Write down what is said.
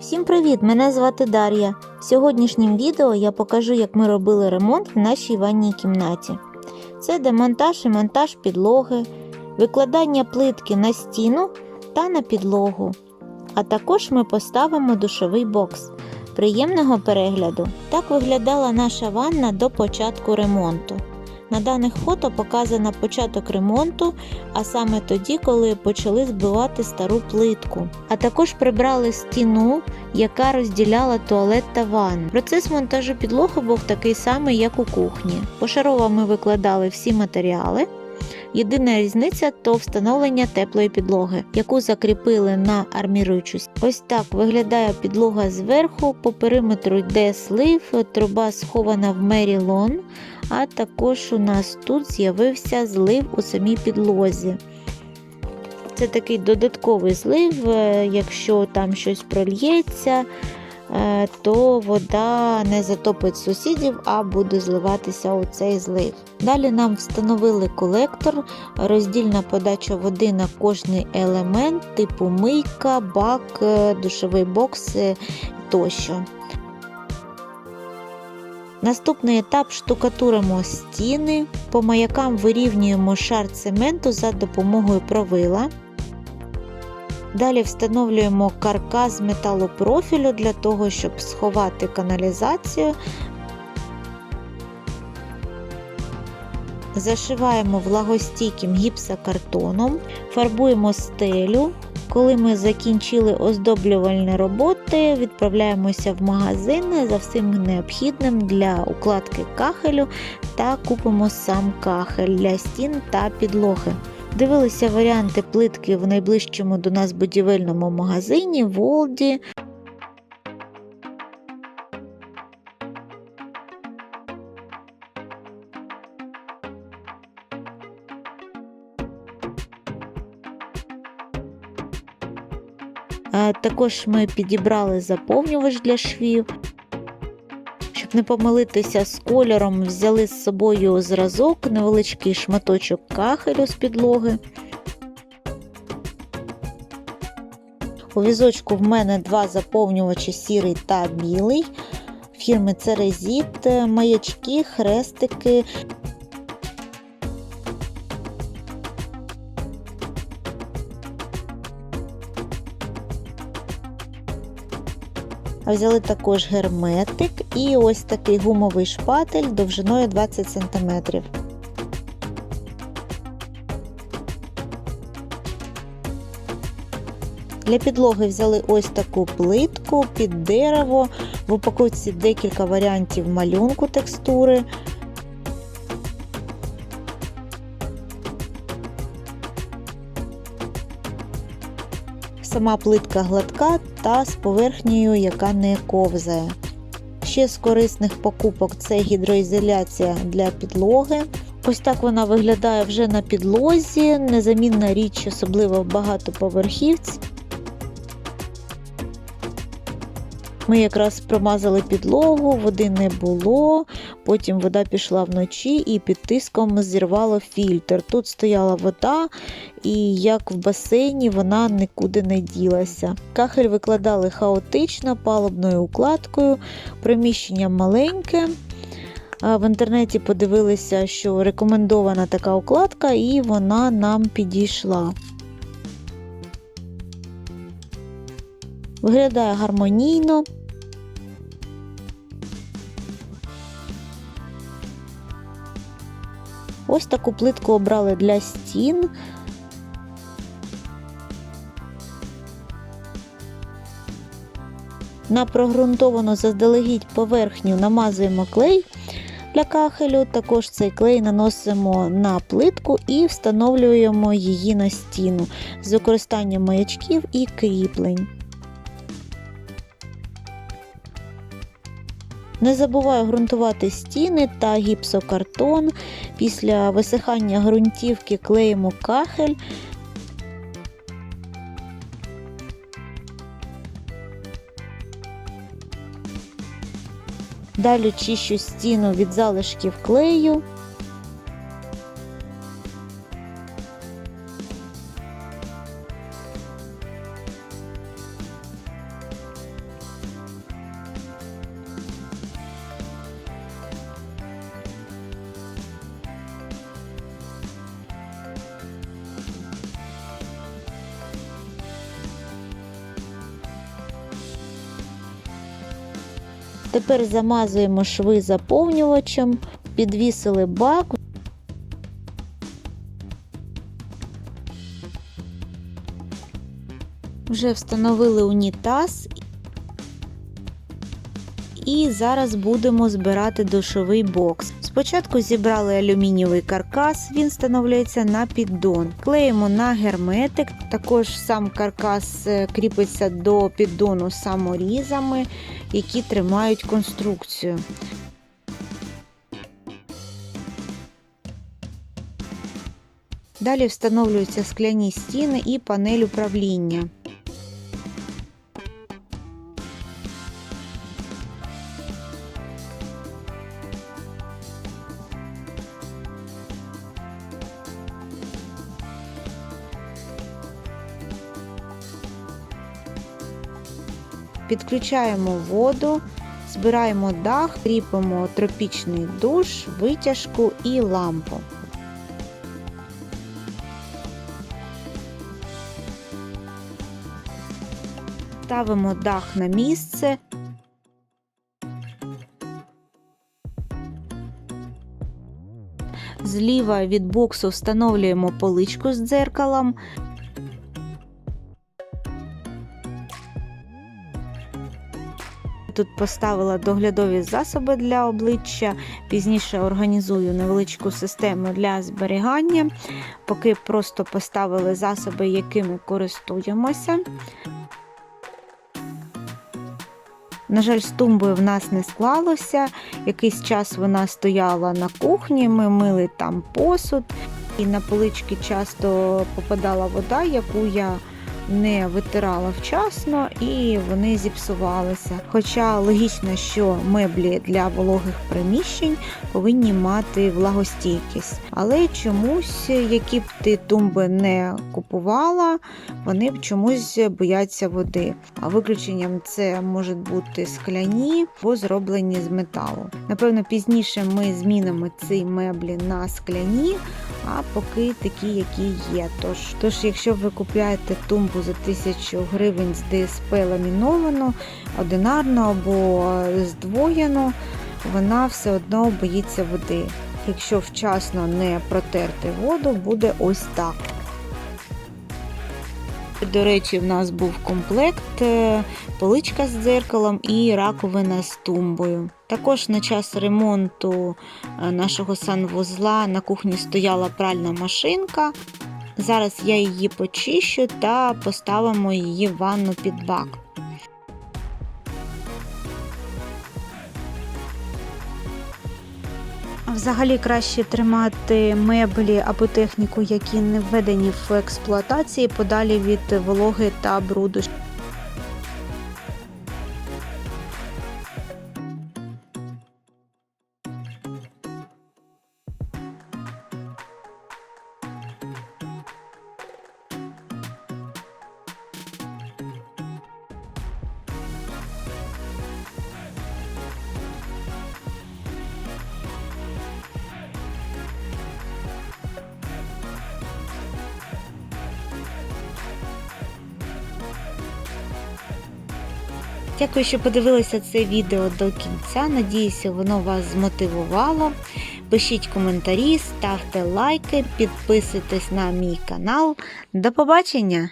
Всім привіт! Мене звати Дар'я. В сьогоднішнім відео я покажу, як ми робили ремонт в нашій ванній кімнаті. Це демонтаж і монтаж підлоги, викладання плитки на стіну та на підлогу. А також ми поставимо душовий бокс. Приємного перегляду! Так виглядала наша ванна до початку ремонту. На даних фото показано початок ремонту, а саме тоді, коли почали збивати стару плитку. А також прибрали стіну, яка розділяла туалет та ванну. Процес монтажу підлоги був такий самий, як у кухні. Пошарово ми викладали всі матеріали. Єдина різниця то встановлення теплої підлоги, яку закріпили на арміруючу. Ось так виглядає підлога зверху, по периметру йде слив, труба схована в мерілон, а також у нас тут з'явився злив у самій підлозі. Це такий додатковий злив, е, якщо там щось прольється, то вода не затопить сусідів, а буде зливатися у цей злив. Далі нам встановили колектор, роздільна подача води на кожний елемент, типу мийка, бак, е, душовий бокс е, тощо. Наступний етап штукатуримо стіни, по маякам вирівнюємо шар цементу за допомогою провила. Далі встановлюємо каркас металопрофілю для того, щоб сховати каналізацію. Зашиваємо влагостійким гіпсокартоном, фарбуємо стелю. Коли ми закінчили оздоблювальні роботи, відправляємося в магазин за всім необхідним для укладки кахелю та купимо сам кахель для стін та підлоги. Дивилися варіанти плитки в найближчому до нас будівельному магазині Волді. Також ми підібрали заповнювач для швів. Не помилитися з кольором, взяли з собою зразок, невеличкий шматочок кахелю з підлоги. У візочку в мене два заповнювачі сірий та білий. Фірми Церезіт, маячки, хрестики. Взяли також герметик і ось такий гумовий шпатель довжиною 20 см. Для підлоги взяли ось таку плитку під дерево. В упаковці декілька варіантів малюнку текстури. Сама плитка гладка та з поверхнею, яка не ковзає. Ще з корисних покупок це гідроізоляція для підлоги. Ось так вона виглядає вже на підлозі, незамінна річ, особливо в багатоповерхівці. Ми якраз промазали підлогу, води не було, потім вода пішла вночі і під тиском зірвало фільтр. Тут стояла вода, і як в басейні вона нікуди не ділася. Кахель викладали хаотично, палубною укладкою, приміщення маленьке. В інтернеті подивилися, що рекомендована така укладка, і вона нам підійшла. Виглядає гармонійно. Ось таку плитку обрали для стін. На прогрунтовану заздалегідь поверхню намазуємо клей для кахелю. Також цей клей наносимо на плитку і встановлюємо її на стіну з використанням маячків і кріплень. Не забуваю ґрунтувати стіни та гіпсокартон. Після висихання ґрунтівки клеїмо кахель. Далі чищу стіну від залишків клею. Тепер замазуємо шви заповнювачем, підвісили бак. Вже встановили унітаз. І зараз будемо збирати душовий бокс. Спочатку зібрали алюмінієвий каркас, він встановлюється на піддон. Клеїмо на герметик. Також сам каркас е, кріпиться до піддону саморізами, які тримають конструкцію. Далі встановлюються скляні стіни і панель управління. Підключаємо воду, збираємо дах, кріпимо тропічний душ, витяжку і лампу. Ставимо дах на місце. Зліва від боксу встановлюємо поличку з дзеркалом. Тут поставила доглядові засоби для обличчя, пізніше організую невеличку систему для зберігання, поки просто поставили засоби, якими користуємося. На жаль, з тумбою в нас не склалося. Якийсь час вона стояла на кухні, ми мили там посуд, і на полички часто попадала вода, яку я не витирала вчасно і вони зіпсувалися. Хоча логічно, що меблі для вологих приміщень повинні мати влагостійкість. Але чомусь, які б ти тумби не купувала, вони б чомусь бояться води. А виключенням це можуть бути скляні або зроблені з металу. Напевно, пізніше ми змінимо ці меблі на скляні, а поки такі, які є. Тож, тож якщо ви купуєте тумбу за 1000 гривень з ДСП ламіновану, одинарну або здвоєну, вона все одно боїться води. Якщо вчасно не протерти воду, буде ось так. До речі, в нас був комплект, е, поличка з дзеркалом і раковина з тумбою. Також на час ремонту е, нашого санвузла на кухні стояла пральна машинка. Зараз я її почищу та поставимо її в ванну під бак. Взагалі краще тримати меблі або техніку, які не введені в експлуатації, подалі від вологи та бруду. Дякую, що подивилися це відео до кінця. Надіюся, воно вас змотивувало. Пишіть коментарі, ставте лайки, підписуйтесь на мій канал. До побачення!